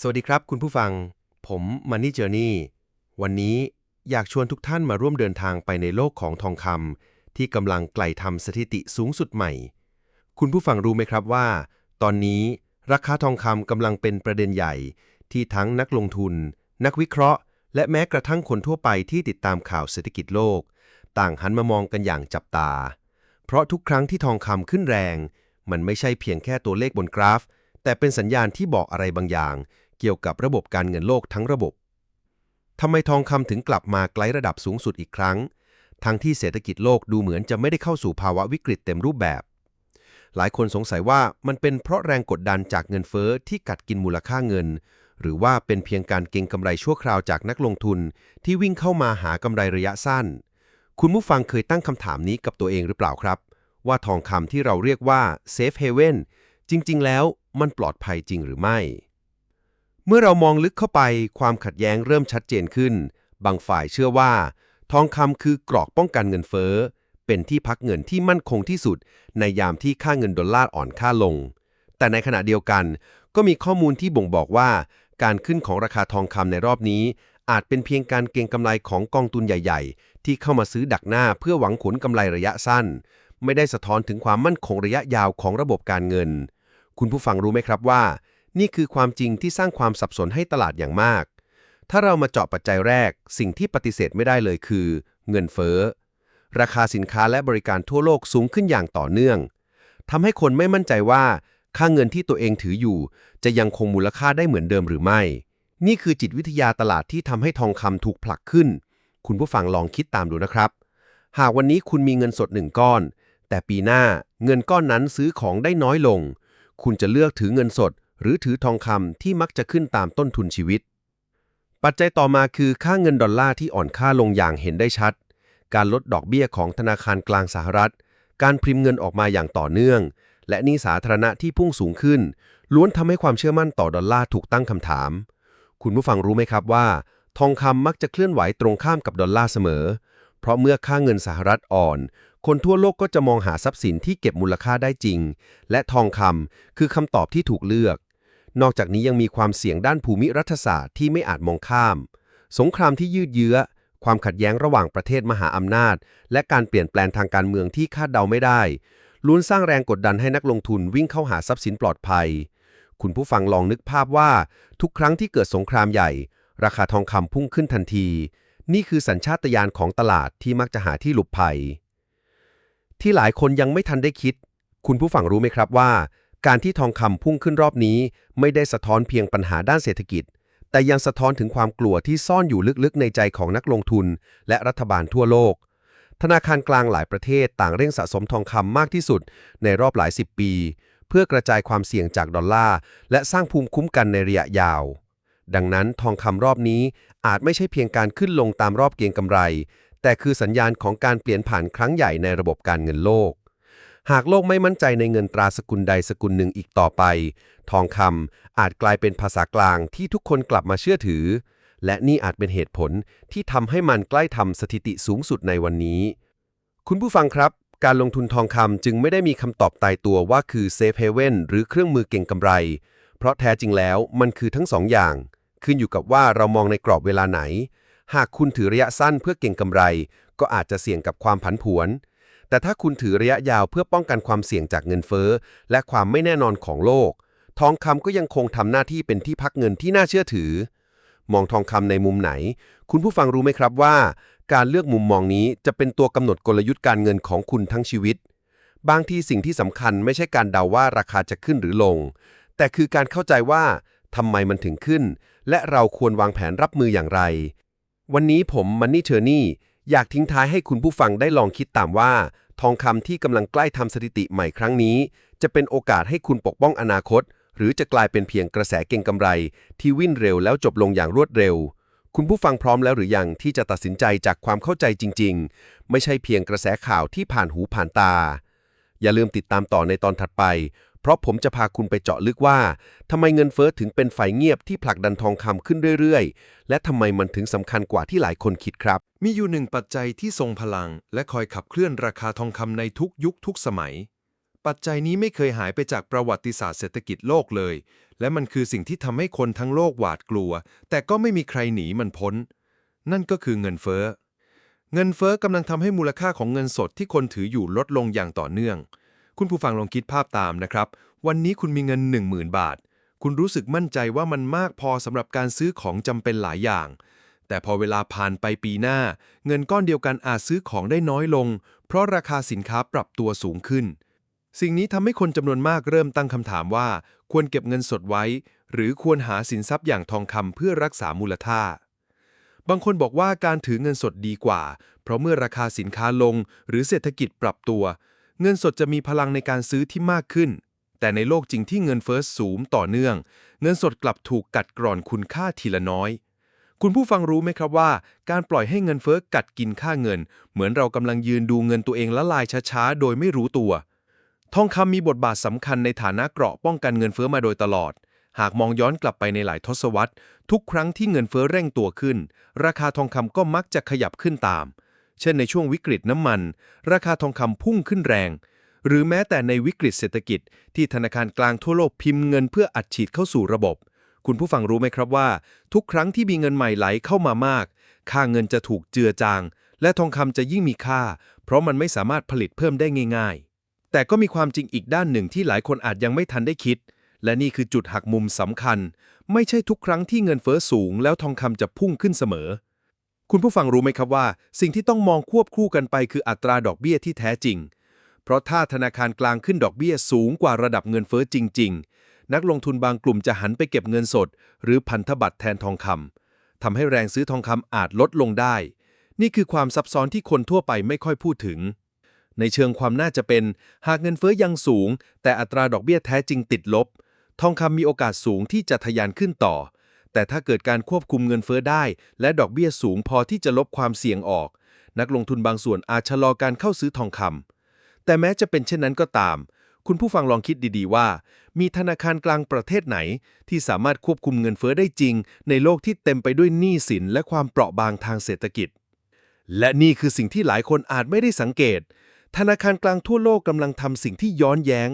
สวัสดีครับคุณผู้ฟัง ผมมันนี่เจอร์นี่วันนี้อยากชวนทุกท่านมาร่วมเดินทางไปในโลกของทองคำที่กำลังไกลทำสถิติสูงสุดใหม่ คุณผู้ฟังรู้ไหมครับว่า ตอนนี้ราคาทองคำกำลังเป็นประเด็นใหญ่ ที่ทั้งนักลงทุน นักวิเคราะห์ และแม้กระทั่งคนทั่วไปที่ติดตามข่าวเศรษฐกิจโลก ต่างหันมามองกันอย่างจับตา เพราะทุกครั้งที่ทองคำขึ้นแรง มันไม่ใช่เพียงแค่ตัวเลขบนกราฟ แต่เป็นสัญญาณที่บอกอะไรบางอย่าง เกี่ยวกับระบบการเงินโลกทั้งระบบทำไมทองคำถึงกลับมาไกลระดับสูงสุดอีกครั้ง ทั้งที่เศรษฐกิจโลกดูเหมือนจะไม่ได้เข้าสู่ภาวะวิกฤตเต็มรูปแบบ หลายคนสงสัยว่ามันเป็นเพราะแรงกดดันจากเงินเฟ้อที่กัดกินมูลค่าเงิน หรือว่าเป็นเพียงการเก็งกำไรชั่วคราวจากนักลงทุน ที่วิ่งเข้ามาหากำไรระยะสั้น คุณผู้ฟังเคยตั้งคำถามนี้กับตัวเองหรือเปล่าครับ ว่าทองคำที่เราเรียกว่า safe haven จริง ๆ แล้วมันปลอดภัยจริงหรือไม่ เมื่อเรามองลึกเข้าไปความขัดแย้งเริ่มชัดเจนขึ้น บางฝ่ายเชื่อว่า ทองคำคือกรอกป้องกันเงินเฟ้อ เป็นที่พักเงินที่มั่นคงที่สุด ในยามที่ค่าเงินดอลลาร์อ่อนค่าลง แต่ในขณะเดียวกัน ก็มีข้อมูลที่บ่งบอกว่า การขึ้นของราคาทองคำในรอบนี้ อาจเป็นเพียงการเก็งกำไรของกองทุนใหญ่ ๆ ที่เข้ามาซื้อดักหน้าเพื่อหวังผลกำไรระยะสั้น ไม่ได้สะท้อนถึงความมั่นคงระยะยาวของระบบการเงิน คุณผู้ฟังรู้ไหมครับว่า นี่คือความจริงที่สร้างความสับสนให้ตลาดอย่างมาก ถ้าเรามาเจาะปัจจัยแรก สิ่งที่ปฏิเสธไม่ได้เลยคือ เงินเฟ้อ ราคาสินค้าและบริการทั่วโลกสูงขึ้นอย่างต่อเนื่องทำให้คนไม่มั่นใจว่า ค่าเงินที่ตัวเองถืออยู่ จะยังคงมูลค่าได้เหมือนเดิมหรือไม่ นี่คือจิตวิทยาตลาดที่ทำให้ทองคำถูกผลักขึ้น คุณผู้ฟังลองคิดตามดูนะครับ หากวันนี้คุณมีเงินสดหนึ่งก้อน แต่ปีหน้าเงินก้อนนั้นซื้อของได้น้อยลง คุณจะเลือกถือเงินสด หรือถือทองคำที่มักจะขึ้นตามต้นทุนชีวิต ปัจจัยต่อมาคือค่าเงินดอลลาร์ที่อ่อนค่าลงอย่างเห็นได้ชัด การลดดอกเบี้ยของธนาคารกลางสหรัฐ การพิมพ์เงินออกมาอย่างต่อเนื่อง และหนี้สาธารณะที่พุ่งสูงขึ้น ล้วนทำให้ความเชื่อมั่นต่อดอลลาร์ถูกตั้งคำถาม คุณผู้ฟังรู้ไหมครับว่า ทองคำมักจะเคลื่อนไหวตรงข้ามกับดอลลาร์เสมอ เพราะเมื่อค่าเงินสหรัฐอ่อนคนทั่วโลกก็จะมองหาทรัพย์สินที่เก็บมูลค่าได้จริง และทองคำคือคำตอบที่ถูกเลือก นอกจากนี้ยังมีความเสี่ยงด้านภูมิรัฐศาสตร์ที่ไม่อาจมองข้าม สงครามที่ยืดเยื้อ ความขัดแย้งระหว่างประเทศมหาอำนาจ และการเปลี่ยนแปลงทางการเมืองที่คาดเดาไม่ได้ล้วนสร้างแรงกดดันให้นักลงทุนวิ่งเข้าหาทรัพย์สินปลอดภัย คุณผู้ฟังลองนึกภาพว่า ทุกครั้งที่เกิดสงครามใหญ่ ราคาทองคำพุ่งขึ้นทันที นี่คือสัญชาตญาณของตลาดที่มักจะหาที่หลบภัย ที่หลายคนยังไม่ทันได้คิด คุณผู้ฟังรู้ไหมครับว่า การที่ทองคำพุ่งขึ้นรอบนี้ ไม่ได้สะท้อนเพียงปัญหาด้านเศรษฐกิจ แต่ยังสะท้อนถึงความกลัวที่ซ่อนอยู่ลึกๆ ในใจของนักลงทุน และรัฐบาลทั่วโลก ธนาคารกลางหลายประเทศต่างเร่งสะสมทองคำมากที่สุด ในรอบหลายสิบปี เพื่อกระจายความเสี่ยงจากดอลลาร์และสร้างภูมิคุ้มกันในระยะยาว ดังนั้นทองคำรอบนี้อาจไม่ใช่เพียงการขึ้นลงตามรอบเก็งกำไร แต่คือสัญญาณของการเปลี่ยนผ่านครั้งใหญ่ในระบบการเงินโลก หากโลกไม่มั่นใจในเงินตราสกุลใดสกุลหนึ่งอีกต่อไป ทองคำอาจกลายเป็นภาษากลางที่ทุกคนกลับมาเชื่อถือ และนี่อาจเป็นเหตุผลที่ทำให้มันใกล้ทำสถิติสูงสุดในวันนี้ คุณผู้ฟังครับ การลงทุนทองคำจึงไม่ได้มีคำตอบตายตัวว่าคือ Safe Haven หรือเครื่องมือเก่งกำไร เพราะแท้จริงแล้วมันคือทั้งสองอย่าง ขึ้นอยู่กับว่าเรามองในกรอบเวลาไหน หากคุณถือระยะสั้นเพื่อเก่งกำไร ก็อาจจะเสี่ยงกับความผันผวน แต่ถ้าคุณถือระยะยาวเพื่อป้องกันความเสี่ยงจากเงินเฟ้อ และความไม่แน่นอนของโลก ทองคำก็ยังคงทำหน้าที่เป็นที่พักเงินที่น่าเชื่อถือ มองทองคำในมุมไหน คุณผู้ฟังรู้ไหมครับว่า การเลือกมุมมองนี้จะเป็นตัวกำหนดกลยุทธ์การเงินของคุณทั้งชีวิต บางทีสิ่งที่สำคัญไม่ใช่การเดาว่าราคาจะขึ้นหรือลง แต่คือการเข้าใจว่าทำไมมันถึงขึ้น และเราควรวางแผนรับมืออย่างไร วันนี้ผมมันนี่เทอร์นี่ อยากทิ้งท้ายให้คุณผู้ฟังได้ลองคิดตามว่า ทองคำที่กำลังใกล้ทำสถิติใหม่ครั้งนี้ จะเป็นโอกาสให้คุณปกป้องอนาคต หรือจะกลายเป็นเพียงกระแสเก่งกำไร ที่วิ่งเร็วแล้วจบลงอย่างรวดเร็ว คุณผู้ฟังพร้อมแล้วหรือยังที่จะตัดสินใจจากความเข้าใจจริง ๆ ไม่ใช่เพียงกระแสข่าวที่ผ่านหูผ่านตา อย่าลืมติดตามต่อในตอนถัดไป เพราะผมจะพาคุณไปเจาะลึกว่าทำไมเงินเฟ้อถึงเป็นไฟเงียบที่ผลักดันทองคำขึ้นเรื่อยๆ และทำไมมันถึงสำคัญกว่าที่หลายคนคิดครับ มีอยู่หนึ่งปัจจัยที่ทรงพลัง และคอยขับเคลื่อนราคาทองคำในทุกยุคทุกสมัย ปัจจัยนี้ไม่เคยหายไปจากประวัติศาสตร์เศรษฐกิจโลกเลย และมันคือสิ่งที่ทำให้คนทั้งโลกหวาดกลัว แต่ก็ไม่มีใครหนีมันพ้น นั่นก็คือเงินเฟ้อเงินเฟ้อกำลังทำให้มูลค่าของเงินสดที่คนถืออยู่ลดลงอย่างต่อเนื่อง คุณผู้ฟังลองคิดภาพตามนะครับ วันนี้คุณมีเงิน 10,000 บาท คุณรู้สึกมั่นใจว่ามันมากพอสำหรับการซื้อของจำเป็นหลายอย่าง แต่พอเวลาผ่านไปปีหน้า เงินก้อนเดียวกันอาจซื้อของได้น้อยลง เพราะราคาสินค้าปรับตัวสูงขึ้น สิ่งนี้ทำให้คนจำนวนมากเริ่มตั้งคำถามว่า ควรเก็บเงินสดไว้ หรือควรหาสินทรัพย์อย่างทองคำเพื่อรักษามูลค่าบางคนบอกว่าการถือเงินสดดีกว่า เพราะเมื่อราคาสินค้าลง หรือเศรษฐกิจปรับตัว เงินสดจะมีพลังในการซื้อที่มากขึ้น แต่ในโลกจริงที่เงินเฟ้อสูงต่อเนื่อง เงินสดกลับถูกกัดกร่อนคุณค่าทีละน้อย คุณผู้ฟังรู้ไหมครับว่า การปล่อยให้เงินเฟ้อกัดกินค่าเงิน เหมือนเรากำลังยืนดูเงินตัวเองละลายช้าๆ โดยไม่รู้ตัว ทองคำมีบทบาทสำคัญในฐานะเกราะป้องกันเงินเฟ้อมาโดยตลอดหากมองย้อนกลับไปในหลายทศวรรษ ทุกครั้งที่เงินเฟ้อเร่งตัวขึ้น ราคาทองคำก็มักจะขยับขึ้นตาม เช่นในช่วงวิกฤตน้ำมัน ราคาทองคำพุ่งขึ้นแรง หรือแม้แต่ในวิกฤตเศรษฐกิจ ที่ธนาคารกลางทั่วโลกพิมพ์เงินเพื่ออัดฉีดเข้าสู่ระบบ คุณผู้ฟังรู้ไหมครับว่า ทุกครั้งที่มีเงินใหม่ไหลเข้ามามาก ค่าเงินจะถูกเจือจาง และทองคำจะยิ่งมีค่า เพราะมันไม่สามารถผลิตเพิ่มได้ง่าย ๆ แต่ก็มีความจริงอีกด้านหนึ่งที่หลายคนอาจยังไม่ทันได้คิด และนี่คือจุดหักมุมสำคัญ ไม่ใช่ทุกครั้งที่เงินเฟ้อสูง แล้วทองคำจะพุ่งขึ้นเสมอ คุณผู้ฟังรู้ไหมครับว่า สิ่งที่ต้องมองควบคู่กันไปคืออัตราดอกเบี้ยที่แท้จริง เพราะถ้าธนาคารกลางขึ้นดอกเบี้ยสูงกว่าระดับเงินเฟ้อจริง ๆ นักลงทุนบางกลุ่มจะหันไปเก็บเงินสด หรือพันธบัตรแทนทองคำทำให้แรงซื้อทองคำอาจลดลงได้ นี่คือความซับซ้อนที่คนทั่วไปไม่ค่อยพูดถึง ในเชิงความน่าจะเป็น หากเงินเฟ้อยังสูง แต่อัตราดอกเบี้ยแท้จริงติดลบ ทองคำมีโอกาสสูงที่จะทะยานขึ้นต่อ แต่ถ้าเกิดการควบคุมเงินเฟ้อได้ และดอกเบี้ยสูงพอที่จะลบความเสี่ยงออก นักลงทุนบางส่วนอาจชะลอการเข้าซื้อทองคำแต่แม้จะเป็นเช่นนั้นก็ตาม คุณผู้ฟังลองคิดดีๆว่า มีธนาคารกลางประเทศไหน ที่สามารถควบคุมเงินเฟ้อได้จริง ในโลกที่เต็มไปด้วยหนี้สินและความเปราะบางทางเศรษฐกิจ และนี่คือสิ่งที่หลายคนอาจไม่ได้สังเกต ธนาคารกลางทั่วโลกกำลังทำสิ่งที่ย้อนแย้ง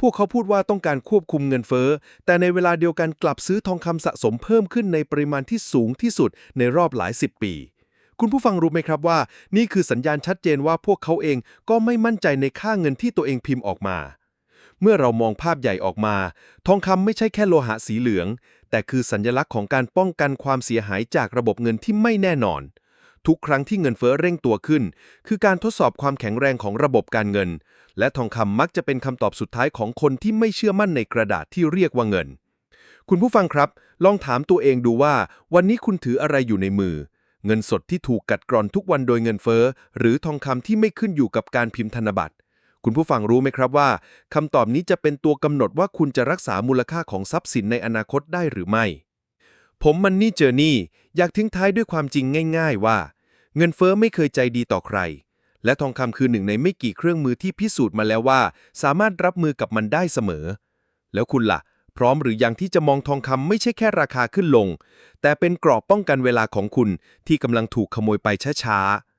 พวกเขาพูดว่าต้องการควบคุมเงินเฟ้อ แต่ในเวลาเดียวกันกลับซื้อทองคำสะสมเพิ่มขึ้นในปริมาณที่สูงที่สุดในรอบหลายสิบปี คุณผู้ฟังรู้ไหมครับว่า นี่คือสัญญาณชัดเจนว่าพวกเขาเองก็ไม่มั่นใจในค่าเงินที่ตัวเองพิมพ์ออกมา เมื่อเรามองภาพใหญ่ออกมา ทองคำไม่ใช่แค่โลหะสีเหลือง แต่คือสัญลักษณ์ของการป้องกันความเสียหายจากระบบเงินที่ไม่แน่นอน ทุกครั้งที่เงินเฟ้อเร่งตัวขึ้น คือการทดสอบความแข็งแรงของระบบการเงิน และทองคำมักจะเป็นคำตอบสุดท้ายของคนที่ไม่เชื่อมั่นในกระดาษที่เรียกว่าเงิน คุณผู้ฟังครับ ลองถามตัวเองดูว่า วันนี้คุณถืออะไรอยู่ในมือ เงินสดที่ถูกกัดกร่อนทุกวันโดยเงินเฟ้อ หรือทองคำที่ไม่ขึ้นอยู่กับการพิมพ์ธนบัตรคุณผู้ฟังรู้ไหมครับว่าคำตอบนี้จะเป็นตัวกำหนดว่าคุณจะรักษามูลค่าของทรัพย์สินในอนาคตได้หรือไม่ ผมมันนี่เจอนี่อยากทิ้งท้ายด้วยความจริงง่าย ๆ ว่า เงินเฟ้อไม่เคยใจดีต่อใคร และทองคำคือหนึ่งในไม่กี่เครื่องมือที่พิสูจน์มาแล้วว่า สามารถรับมือกับมันได้เสมอ แล้วคุณล่ะ พร้อมหรือยังที่จะมองทองคำไม่ใช่แค่ราคาขึ้นลง แต่เป็นกรอบป้องกันเวลาของคุณที่กำลังถูกขโมยไปช้าๆ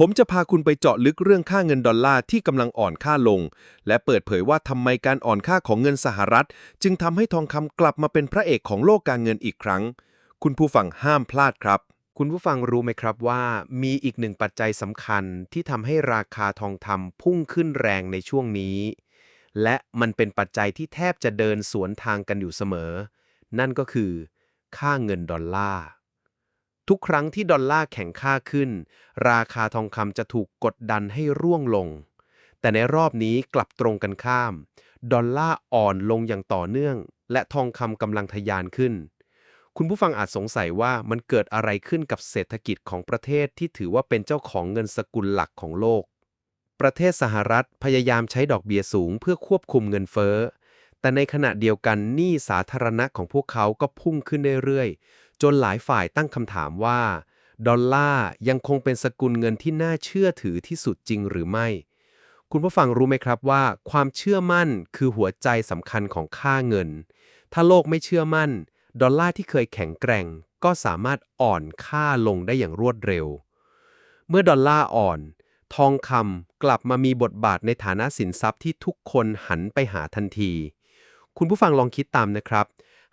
ผมจะพาคุณไปเจาะลึกเรื่องค่าเงินดอลลาร์ที่กำลังอ่อนค่าลง และเปิดเผยว่าทำไมการอ่อนค่าของเงินสหรัฐ จึงทำให้ทองคำกลับมาเป็นพระเอกของโลกการเงินอีกครั้ง คุณผู้ฟังห้ามพลาดครับ คุณผู้ฟังรู้ไหมครับว่า มีอีกหนึ่งปัจจัยสำคัญที่ทำให้ราคาทองคำพุ่งขึ้นแรงในช่วงนี้ และมันเป็นปัจจัยที่แทบจะเดินสวนทางกันอยู่เสมอ นั่นก็คือ ค่าเงินดอลลาร์ ทุกครั้งที่ดอลลาร์แข็งค่าขึ้น ราคาทองคำจะถูกกดดันให้ร่วงลง แต่ในรอบนี้กลับตรงกันข้าม ดอลลาร์อ่อนลงอย่างต่อเนื่อง และทองคำกำลังทะยานขึ้น คุณผู้ฟังอาจสงสัยว่ามันเกิดอะไรขึ้นกับเศรษฐกิจของประเทศที่ถือว่าเป็นเจ้าของเงินสกุลหลักของโลก ประเทศสหรัฐพยายามใช้ดอกเบี้ยสูงเพื่อควบคุมเงินเฟ้อแต่ในขณะเดียวกันหนี้สาธารณะของพวกเขาก็พุ่งขึ้นเรื่อยๆ จนหลายฝ่ายตั้งคำถามว่า ดอลลาร์ยังคงเป็นสกุลเงินที่น่าเชื่อถือที่สุดจริงหรือไม่ คุณผู้ฟังรู้ไหมครับว่า ความเชื่อมั่นคือหัวใจสำคัญของค่าเงิน ถ้าโลกไม่เชื่อมั่น ดอลลาร์ที่เคยแข็งแกร่ง ก็สามารถอ่อนค่าลงได้อย่างรวดเร็ว เมื่อดอลลาร์อ่อนทองคำกลับมามีบทบาทในฐานะสินทรัพย์ที่ทุกคนหันไปหาทันที คุณผู้ฟังลองคิดตามนะครับ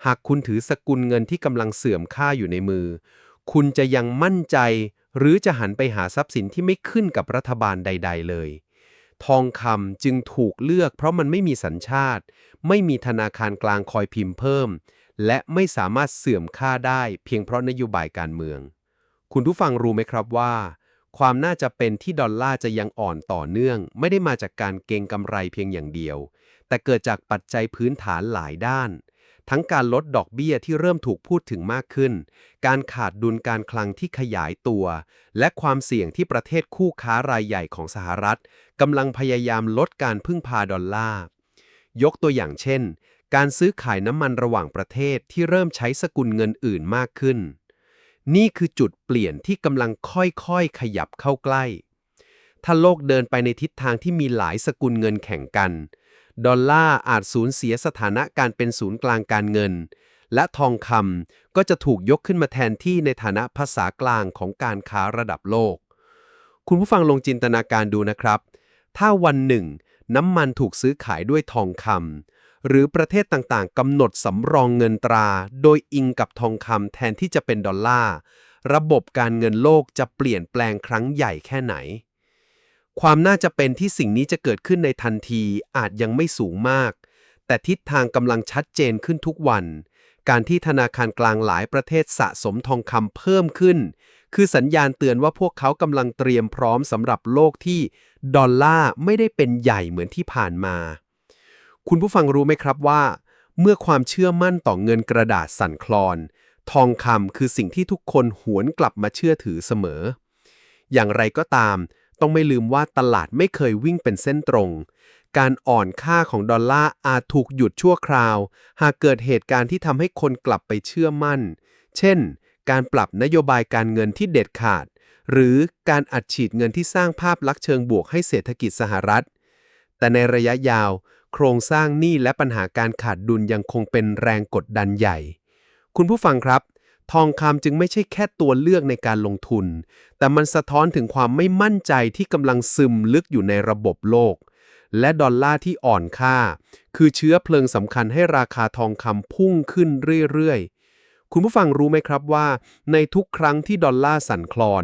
หากคุณถือสกุลเงินที่กำลังเสื่อมค่าอยู่ในมือ คุณจะยังมั่นใจ หรือจะหันไปหาทรัพย์สินที่ไม่ขึ้นกับรัฐบาลใด ๆ เลย ทองคำจึงถูกเลือก เพราะมันไม่มีสัญชาติ ไม่มีธนาคารกลางคอยพิมพ์เพิ่ม และไม่สามารถเสื่อมค่าได้ เพียงเพราะนโยบายการเมือง คุณผู้ฟังรู้ไหมครับว่า ความน่าจะเป็นที่ดอลลาร์จะยังอ่อนต่อเนื่อง ไม่ได้มาจากการเก็งกำไรเพียงอย่างเดียว แต่เกิดจากปัจจัยพื้นฐานหลายด้าน ทั้งการลดดอกเบี้ยที่เริ่มถูกพูดถึงมากขึ้น การขาดดุลการคลังที่ขยายตัว และความเสี่ยงที่ประเทศคู่ค้ารายใหญ่ของสหรัฐกำลังพยายามลดการพึ่งพาดอลลาร์ ยกตัวอย่างเช่น การซื้อขายน้ำมันระหว่างประเทศที่เริ่มใช้สกุลเงินอื่นมากขึ้น นี่คือจุดเปลี่ยนที่กำลังค่อยๆ ขยับเข้าใกล้ ถ้าโลกเดินไปในทิศทางที่มีหลายสกุลเงินแข่งกัน ดอลลาร์อาจสูญเสียสถานะการเป็นศูนย์กลางการเงิน และทองคำก็จะถูกยกขึ้นมาแทนที่ในฐานะภาษากลางของการค้าระดับโลก คุณผู้ฟังลองจินตนาการดูนะครับ ถ้าวันหนึ่ง น้ำมันถูกซื้อขายด้วยทองคำหรือประเทศต่างๆกำหนดสำรองเงินตรา โดยอิงกับทองคำแทนที่จะเป็นดอลลาร์ระบบการเงินโลกจะเปลี่ยนแปลงครั้งใหญ่แค่ไหน ความน่าจะเป็นที่สิ่งนี้จะเกิดขึ้นในทันทีอาจยังไม่สูงมาก แต่ทิศทางกำลังชัดเจนขึ้นทุกวัน การที่ธนาคารกลางหลายประเทศสะสมทองคำเพิ่มขึ้น คือสัญญาณเตือนว่าพวกเขากำลังเตรียมพร้อมสำหรับโลกที่ดอลลาร์ไม่ได้เป็นใหญ่เหมือนที่ผ่านมา คุณผู้ฟังรู้ไหมครับว่า เมื่อความเชื่อมั่นต่อเงินกระดาษสั่นคลอน ทองคำคือสิ่งที่ทุกคนหวนกลับมาเชื่อถือเสมอ อย่างไรก็ตาม ต้องไม่ลืมว่าตลาดไม่เคยวิ่งเป็นเส้นตรง การอ่อนค่าของดอลลาร์อาจถูกหยุดชั่วคราว หากเกิดเหตุการณ์ที่ทำให้คนกลับไปเชื่อมั่น เช่น การปรับนโยบายการเงินที่เด็ดขาด หรือการอัดฉีดเงินที่สร้างภาพลักษณ์เชิงบวกให้เศรษฐกิจสหรัฐ แต่ในระยะยาว โครงสร้างหนี้และปัญหาการขาดดุลยังคงเป็นแรงกดดันใหญ่ คุณผู้ฟังครับ ทองคำจึงไม่ใช่แค่ตัวเลือกในการลงทุน แต่มันสะท้อนถึงความไม่มั่นใจที่กำลังซึมลึกอยู่ในระบบโลก และดอลลาร์ที่อ่อนค่า คือเชื้อเพลิงสำคัญให้ราคาทองคำพุ่งขึ้นเรื่อยๆ คุณผู้ฟังรู้ไหมครับว่า ในทุกครั้งที่ดอลลาร์สั่นคลอน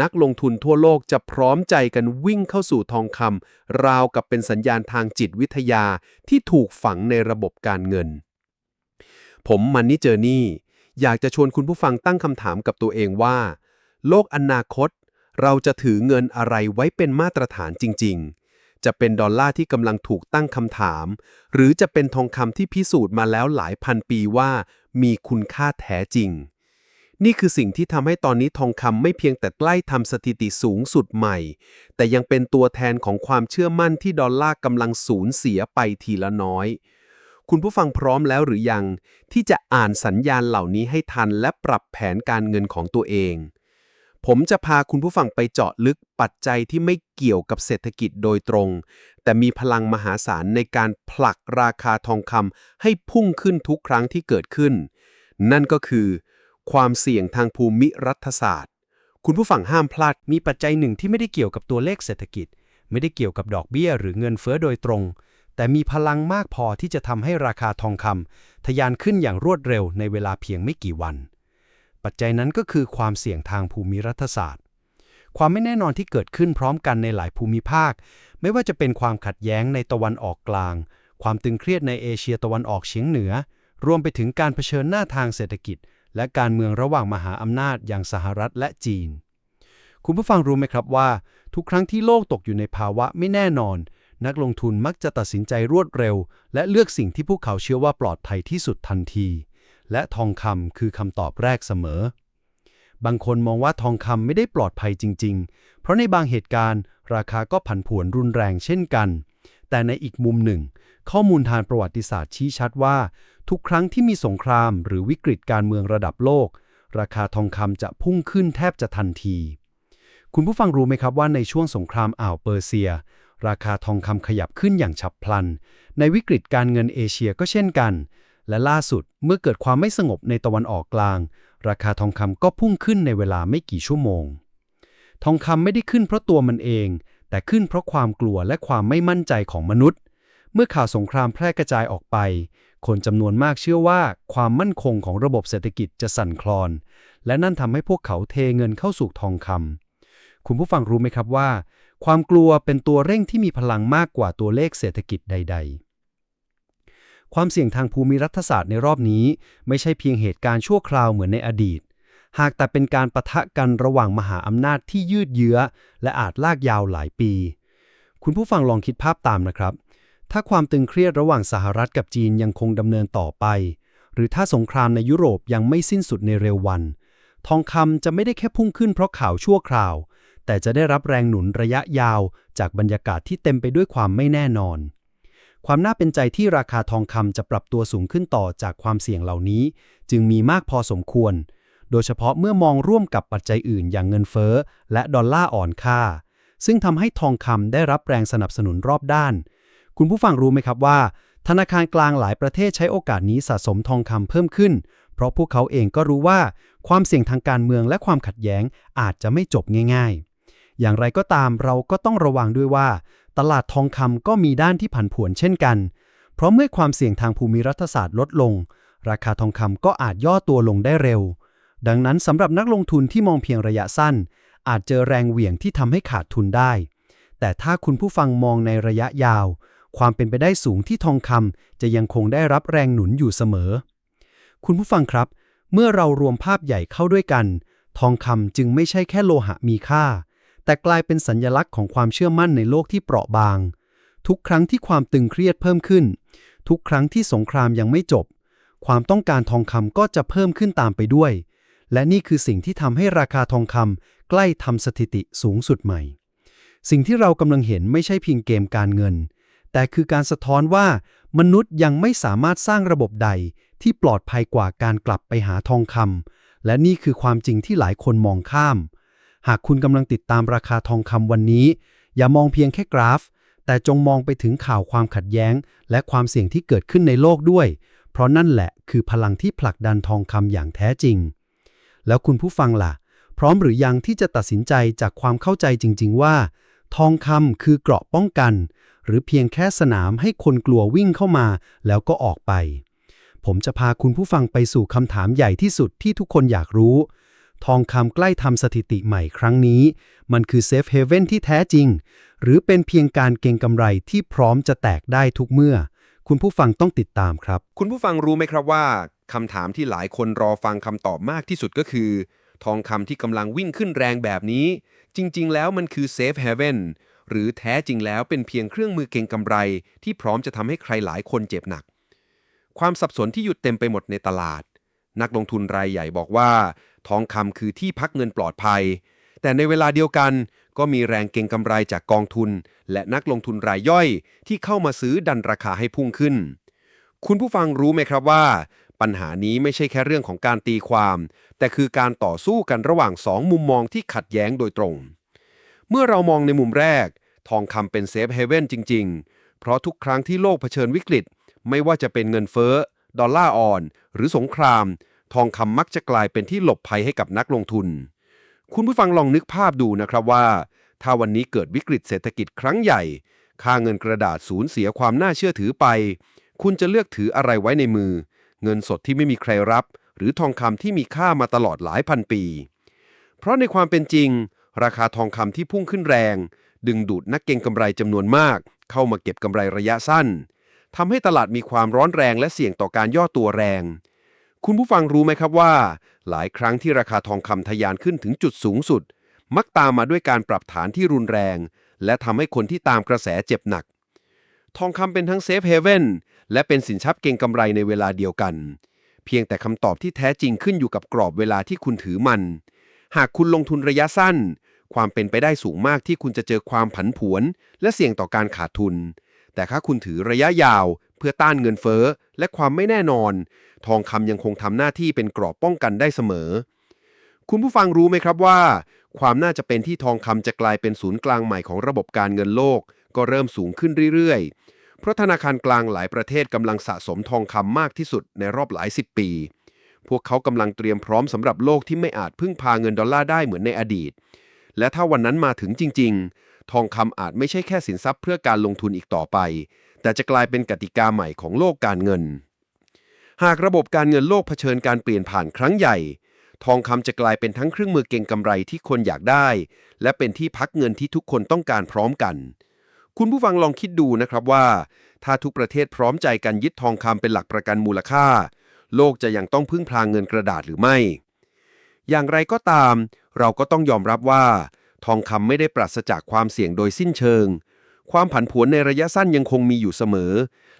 นักลงทุนทั่วโลกจะพร้อมใจกันวิ่งเข้าสู่ทองคำราวกับเป็นสัญญาณทางจิตวิทยาที่ถูกฝังในระบบการเงิน ผมมันนี่เจอนี่ อยากจะชวนคุณผู้ฟังตั้งคำถามกับตัวเองว่า โลกอนาคต เราจะถือเงินอะไรไว้เป็นมาตรฐานจริง ๆ จะเป็นดอลลาร์ที่กำลังถูกตั้งคำถาม หรือจะเป็นทองคำที่พิสูจน์มาแล้วหลายพันปีว่า มีคุณค่าแท้จริง นี่คือสิ่งที่ทำให้ตอนนี้ทองคำไม่เพียงแต่ใกล้ทำสถิติสูงสุดใหม่ แต่ยังเป็นตัวแทนของความเชื่อมั่นที่ดอลลาร์กำลังสูญเสียไปทีละน้อย คุณผู้ฟังพร้อมแล้วหรือยัง ที่จะอ่านสัญญาณเหล่านี้ให้ทันและปรับแผนการเงินของตัวเอง ผมจะพาคุณผู้ฟังไปเจาะลึกปัจจัยที่ไม่เกี่ยวกับเศรษฐกิจโดยตรง แต่มีพลังมหาศาลในการผลักราคาทองคำให้พุ่งขึ้นทุกครั้งที่เกิดขึ้น นั่นก็คือ ความเสี่ยงทางภูมิรัฐศาสตร์ คุณผู้ฟังห้ามพลาดมีปัจจัยหนึ่งที่ไม่ได้เกี่ยวกับตัวเลขเศรษฐกิจ ไม่ได้เกี่ยวกับดอกเบี้ย หรือเงินเฟ้อโดยตรง แต่มีพลังมากพอที่จะทำให้ราคาทองคำทะยานขึ้นอย่างรวดเร็วในเวลาเพียงไม่กี่วัน ปัจจัยนั้นก็คือความเสี่ยงทางภูมิรัฐศาสตร์ ความไม่แน่นอนที่เกิดขึ้นพร้อมกันในหลายภูมิภาค ไม่ว่าจะเป็นความขัดแย้งในตะวันออกกลาง ความตึงเครียดในเอเชียตะวันออกเฉียงเหนือ รวมไปถึงการเผชิญหน้าทางเศรษฐกิจ และการเมืองระหว่างมหาอำนาจอย่างสหรัฐและจีน คุณผู้ฟังรู้ไหมครับว่า ทุกครั้งที่โลกตกอยู่ในภาวะไม่แน่นอน นักลงทุนมักจะตัดสินใจรวดเร็ว และเลือกสิ่งที่พวกเขาเชื่อว่าปลอดภัยที่สุดทันที และทองคำคือคำตอบแรกเสมอ บางคนมองว่าทองคำไม่ได้ปลอดภัยจริง ๆ เพราะในบางเหตุการณ์ ราคาก็ผันผวนรุนแรงเช่นกัน แต่ในอีกมุมหนึ่ง ข้อมูลทางประวัติศาสตร์ชี้ชัดว่า ทุกครั้งที่มีสงคราม หรือวิกฤตการเมืองระดับโลก ราคาทองคำจะพุ่งขึ้นแทบจะทันทีคุณผู้ฟังรู้ไหมครับว่าในช่วงสงครามอ่าวเปอร์เซีย ราคาทองคำขยับขึ้นอย่างฉับพลัน ในวิกฤตการเงินเอเชียก็เช่นกัน และล่าสุดเมื่อเกิดความไม่สงบในตะวันออกกลาง ราคาทองคำก็พุ่งขึ้นในเวลาไม่กี่ชั่วโมง ทองคำไม่ได้ขึ้นเพราะตัวมันเอง แต่ขึ้นเพราะความกลัวและความไม่มั่นใจของมนุษย์ เมื่อข่าวสงครามแพร่กระจายออกไป คนจำนวนมากเชื่อว่าความมั่นคงของระบบเศรษฐกิจจะสั่นคลอน และนั่นทำให้พวกเขาเทเงินเข้าสู่ทองคำคุณผู้ฟังรู้ไหมครับว่า ความกลัวเป็นตัวเร่งที่มีพลังมากกว่าตัวเลขเศรษฐกิจใด ๆ ความเสี่ยงทางภูมิรัฐศาสตร์ในรอบนี้ ไม่ใช่เพียงเหตุการณ์ชั่วคราวเหมือนในอดีต หากแต่เป็นการประทะกันระหว่างมหาอำนาจที่ยืดเยื้อ และอาจลากยาวหลายปี คุณผู้ฟังลองคิดภาพตามนะครับ ถ้าความตึงเครียดระหว่างสหรัฐกับจีนยังคงดำเนินต่อไป หรือถ้าสงครามในยุโรปยังไม่สิ้นสุดในเร็ววัน ทองคำจะไม่ได้แค่พุ่งขึ้นเพราะข่าวชั่วคราว แต่จะได้รับแรงหนุนระยะยาว จากบรรยากาศที่เต็มไปด้วยความไม่แน่นอน ความน่าเป็นใจที่ราคาทองคำจะปรับตัวสูงขึ้นต่อจากความเสี่ยงเหล่านี้ จึงมีมากพอสมควร โดยเฉพาะเมื่อมองร่วมกับปัจจัยอื่นอย่างเงินเฟ้อ และดอลลาร์อ่อนค่า ซึ่งทำให้ทองคำได้รับแรงสนับสนุนรอบด้าน คุณผู้ฟังรู้ไหมครับว่า ธนาคารกลางหลายประเทศใช้โอกาสนี้สะสมทองคำเพิ่มขึ้นเพราะพวกเขาเองก็รู้ว่า ความเสี่ยงทางการเมืองและความขัดแย้งอาจจะไม่จบง่าย ๆ อย่างไรก็ตามเราก็ต้องระวังด้วยว่า ตลาดทองคำก็มีด้านที่ผันผวนเช่นกัน เพราะเมื่อความเสี่ยงทางภูมิรัฐศาสตร์ลดลง ราคาทองคำก็อาจย่อตัวลงได้เร็ว ดังนั้นสำหรับนักลงทุนที่มองเพียงระยะสั้น อาจเจอแรงเหวี่ยงที่ทำให้ขาดทุนได้ แต่ถ้าคุณผู้ฟังมองในระยะยาว ความเป็นไปได้สูงที่ทองคำจะยังคงได้รับแรงหนุนอยู่เสมอ คุณผู้ฟังครับ เมื่อเรารวมภาพใหญ่เข้าด้วยกัน ทองคำจึงไม่ใช่แค่โลหะมีค่า แต่กลายเป็นสัญญลักษณ์ของความเชื่อมั่นในโลกที่เปราะบาง ทุกครั้งที่ความตึงเครียดเพิ่มขึ้น ทุกครั้งที่สงครามยังไม่จบ ความต้องการทองคำก็จะเพิ่มขึ้นตามไปด้วย และนี่คือสิ่งที่ทำให้ราคาทองคำใกล้ทำสถิติสูงสุดใหม่ สิ่งที่เรากำลังเห็นไม่ใช่เพียงเกมการเงิน แต่คือการสะท้อนว่ามนุษย์ยังไม่สามารถสร้างระบบใดที่ปลอดภัยกว่าการกลับไปหาทองคำและนี่คือความจริงที่หลายคนมองข้าม หากคุณกำลังติดตามราคาทองคำวันนี้ อย่ามองเพียงแค่กราฟ แต่จงมองไปถึงข่าวความขัดแย้ง และความเสี่ยงที่เกิดขึ้นในโลกด้วย เพราะนั่นแหละคือพลังที่ผลักดันทองคำอย่างแท้จริง แล้วคุณผู้ฟังล่ะ พร้อมหรือยังที่จะตัดสินใจจากความเข้าใจจริง ๆ ว่า ทองคำคือเกราะป้องกัน หรือเพียงแค่สนามให้คนกลัววิ่งเข้ามา แล้วก็ออกไป ผมจะพาคุณผู้ฟังไปสู่คำถามใหญ่ที่สุดที่ทุกคนอยากรู้ ทองคำใกล้ทำสถิติใหม่ครั้งนี้ มันคือเซฟเฮเว่นที่แท้จริง หรือเป็นเพียงการเก็งกำไรที่พร้อมจะแตกได้ทุกเมื่อ คุณผู้ฟังต้องติดตามครับ คุณผู้ฟังรู้ไหมครับว่าคำถามที่หลายคนรอฟังคำตอบมากที่สุดก็คือ ทองคำที่กำลังวิ่งขึ้นแรงแบบนี้ จริง ๆ แล้วมันคือ Safe Haven หรือแท้จริงแล้วเป็นเพียงเครื่องมือเก็งกำไร ที่พร้อมจะทำให้ใครหลายคนเจ็บหนัก ความสับสนที่หยุดเต็มไปหมดในตลาด นักลงทุนรายใหญ่บอกว่า ทองคำคือที่พักเงินปลอดภัย แต่ในเวลาเดียวกันก็มีแรงเก็งกำไรจากกองทุน และนักลงทุนรายย่อยที่เข้ามาซื้อดันราคาให้พุ่งขึ้น คุณผู้ฟังรู้ไหมครับว่า ปัญหานี้ไม่ใช่แค่เรื่องของการตีความ แต่คือการต่อสู้กันระหว่างสองมุมมองที่ขัดแย้งโดยตรง เมื่อเรามองในมุมแรก ทองคำเป็นเซฟเฮเว่นจริง ๆ เพราะทุกครั้งที่โลกเผชิญวิกฤต ไม่ว่าจะเป็นเงินเฟ้อ ดอลลาร์อ่อน หรือสงคราม ทองคำมักจะกลายเป็นที่หลบภัยให้กับนักลงทุน คุณผู้ฟังลองนึกภาพดูนะครับว่า ถ้าวันนี้เกิดวิกฤตเศรษฐกิจครั้งใหญ่ ค่าเงินกระดาษสูญเสียความน่าเชื่อถือไป คุณจะเลือกถืออะไรไว้ในมือ เงินสดที่ไม่มีใครรับ หรือทองคำที่มีค่ามาตลอดหลายพันปี เพราะในความเป็นจริง ราคาทองคำที่พุ่งขึ้นแรง ดึงดูดนักเก็งกำไรจำนวนมาก เข้ามาเก็บกำไรระยะสั้นทำให้ตลาดมีความร้อนแรงและเสี่ยงต่อการย่อตัวแรง คุณผู้ฟังรู้ไหมครับว่า หลายครั้งที่ราคาทองคำทะยานขึ้นถึงจุดสูงสุด มักตามมาด้วยการปรับฐานที่รุนแรง และทำให้คนที่ตามกระแสเจ็บหนัก ทองคำเป็นทั้งเซฟเฮเว่นและเป็นสินทรัพย์เก็งกำไรในเวลาเดียวกัน เพียงแต่คำตอบที่แท้จริงขึ้นอยู่กับกรอบเวลาที่คุณถือมัน หากคุณลงทุนระยะสั้น ความเป็นไปได้สูงมากที่คุณจะเจอความผันผวน และเสี่ยงต่อการขาดทุน แต่ถ้าคุณถือระยะยาว พื่อต้านเงินเฟ้อ และความไม่แน่นอน ทองคำยังคงทำหน้าที่เป็นกรอบป้องกันได้เสมอ คุณผู้ฟังรู้ไหมครับว่า ความน่าจะเป็นที่ทองคำจะกลายเป็นศูนย์กลางใหม่ของระบบการเงินโลก ก็เริ่มสูงขึ้นเรื่อยๆ เพราะธนาคารกลางหลายประเทศกำลังสะสมทองคำมากที่สุดในรอบหลายสิบปี พวกเขากำลังเตรียมพร้อมสำหรับโลกที่ไม่อาจพึ่งพาเงินดอลลาร์ได้เหมือนในอดีต และถ้าวันนั้นมาถึงจริง ๆทองคำอาจไม่ใช่แค่สินทรัพย์เพื่อการลงทุนอีกต่อไป แต่จะกลายเป็นกติกาใหม่ของโลกการเงิน หากระบบการเงินโลกเผชิญการเปลี่ยนผ่านครั้งใหญ่ ทองคำจะกลายเป็นทั้งเครื่องมือเก็งกำไรที่คนอยากได้ และเป็นที่พักเงินที่ทุกคนต้องการพร้อมกัน คุณผู้ฟังลองคิดดูนะครับว่า ถ้าทุกประเทศพร้อมใจกันยึดทองคำเป็นหลักประกันมูลค่า โลกจะยังต้องพึ่งพลางเงินกระดาษหรือไม่ อย่างไรก็ตาม เราก็ต้องยอมรับว่า ทองคำไม่ได้ปราศจากความเสี่ยงโดยสิ้นเชิง ความผันผวนในระยะสั้นยังคงมีอยู่เสมอ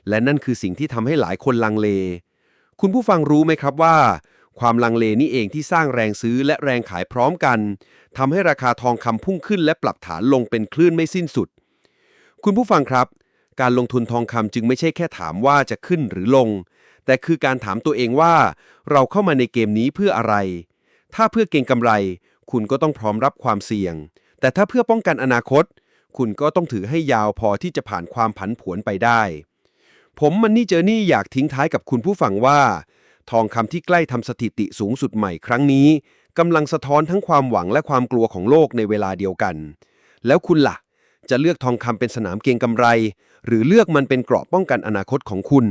และนั่นคือสิ่งที่ทำให้หลายคนลังเล คุณผู้ฟังรู้ไหมครับว่า ความลังเลนี่เองที่สร้างแรงซื้อและแรงขายพร้อมกันทำให้ราคาทองคำพุ่งขึ้นและปรับฐานลงเป็นคลื่นไม่สิ้นสุด คุณผู้ฟังครับ การลงทุนทองคำจึงไม่ใช่แค่ถามว่าจะขึ้นหรือลง แต่คือการถามตัวเองว่า เราเข้ามาในเกมนี้เพื่ออะไร ถ้าเพื่อเก็งกำไร คุณก็ต้องพร้อมรับความเสี่ยง แต่ถ้าเพื่อป้องกันอนาคต คุณก็ต้องถือให้ยาวพอที่จะผ่านความผันผวนไปได้ ผมมันนี่เจอนี่อยากทิ้งท้ายกับคุณผู้ฟังว่า ทองคำที่ใกล้ทำสถิติสูงสุดใหม่ครั้งนี้กำลังสะท้อนทั้งความหวังและความกลัวของโลกในเวลาเดียวกัน แล้วคุณล่ะ จะเลือกทองคำเป็นสนามเก็งกำไร หรือเลือกมันเป็นเกราะป้องกันอนาคตของคุณ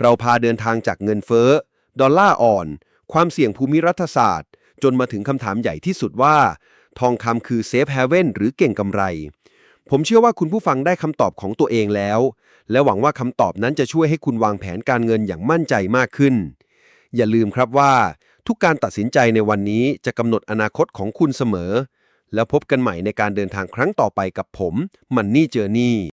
เราพาเดินทางจากเงินเฟ้อ ดอลลาร์อ่อน ความเสี่ยงภูมิรัฐศาสตร์ จนมาถึงคำถามใหญ่ที่สุดว่า ทองคำคือเซฟเฮเว่นหรือเก่งกำไร ผมเชื่อว่าคุณผู้ฟังได้คำตอบของตัวเองแล้ว และหวังว่าคำตอบนั้นจะช่วยให้คุณวางแผนการเงินอย่างมั่นใจมากขึ้น อย่าลืมครับว่า ทุกการตัดสินใจในวันนี้จะกำหนดอนาคตของคุณเสมอ แล้วพบกันใหม่ในการเดินทางครั้งต่อไปกับผม มันนี่เจอนี่